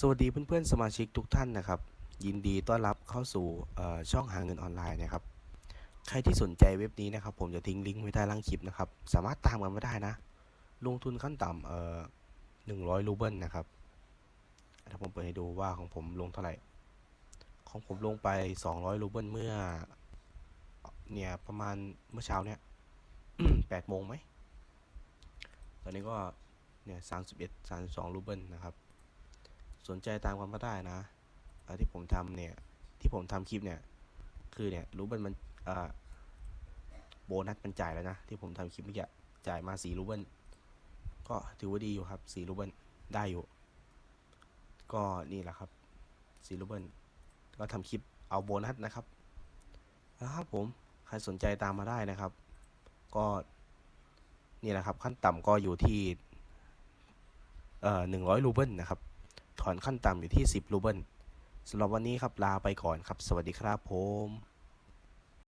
สวัสดีเพื่อนๆ สมาชิกทุกท่านนะครับ ยินดีต้อนรับเข้าสู่ช่องหาเงินออนไลน์นะครับ ใครที่สนใจเว็บนี้นะครับ ผมจะทิ้งลิงก์ไว้ใต้ล่างคลิปนะครับ สามารถตามกันมาได้นะ ลงทุนขั้นต่ำเอ่อหนึ่งร้อยรูเบิลนะครับ ถ้าผมเปิดให้ดูว่าของผมลงเท่าไหร่ ของผมลงไปสองร้อยรูเบิลเมื่อ เนี่ยประมาณเมื่อเช้าเนี่ยแปดโมงไหม ตอนนี้ก็เนี่ยสามสิบเอ็ดสามสิบสองรูเบิลนะครับ สนใจตามกันมาได้นะที่ผมทำเนี่ย ที่ผมทำคลิปเนี่ย คือเนี่ย รูเบิลมันโบนัสมันจ่ายแล้วนะ ที่ผมทำคลิปเมื่อกี้จ่ายมาสี่รูเบิลก็ถือว่าดีอยู่ครับสี่รูเบิลได้อยู่ ก็นี่แหละครับสี่รูเบิลก็ทำคลิปเอาโบนัสนะครับแล้วครับผมใครสนใจตามมาได้นะครับ ก็นี่แหละครับขั้นต่ำก็อยู่ที่เอ่อหนึ่งร้อยรูเบิลนะครับ ถอนขั้นต่ำอยู่ที่ 10รูเบิลสำหรับวันนี้ครับลาไปก่อนครับ สวัสดีครับผม